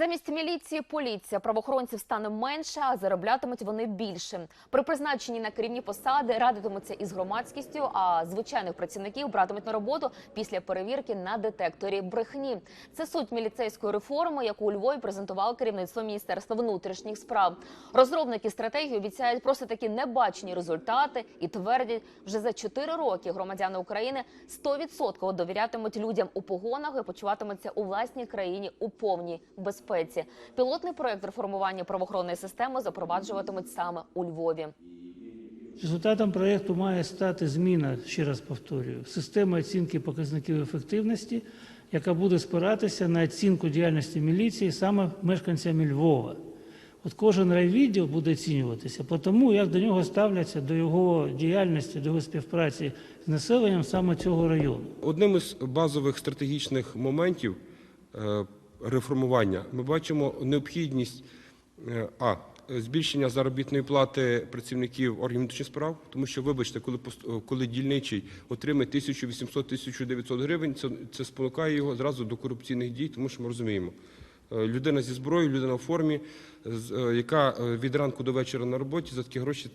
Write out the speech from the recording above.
Замість міліції поліція правоохоронців стане менше, а зароблятимуть вони більше. При призначенні на керівні посади радитимуться із громадськістю, а звичайних працівників братимуть на роботу після перевірки на детекторі брехні. Це суть міліцейської реформи, яку у Львові презентувало керівництво міністерства внутрішніх справ. Розробники стратегії обіцяють просто такі небачені результати і твердять, вже за 4 роки громадяни України 100% довірятимуть людям у погонах і почуватимуться у власній країні у повній безпеці. Пілотний проект реформування правоохоронної системи запроваджуватимуть саме у Львові. Результатом проєкту має стати зміна, ще раз повторюю, системи оцінки показників ефективності, яка буде спиратися на оцінку діяльності міліції саме мешканцями Львова. От кожен райвідділ буде оцінюватися по тому, як до нього ставляться до його діяльності, до його співпраці з населенням саме цього району. Одним із базових стратегічних моментів е, реформування ми бачимо необхідність е, а збільшення заробітної плати працівників органів внутрішніх справ, тому що, вибачте, коли пост- коли дільничий отримає 1800-1900 гривень, це, це спонукає його зразу до корупційних дій, тому що ми розуміємо. е, Людина зі зброєю, людина в формі, е, яка е, від ранку до вечора на роботі за такі гроші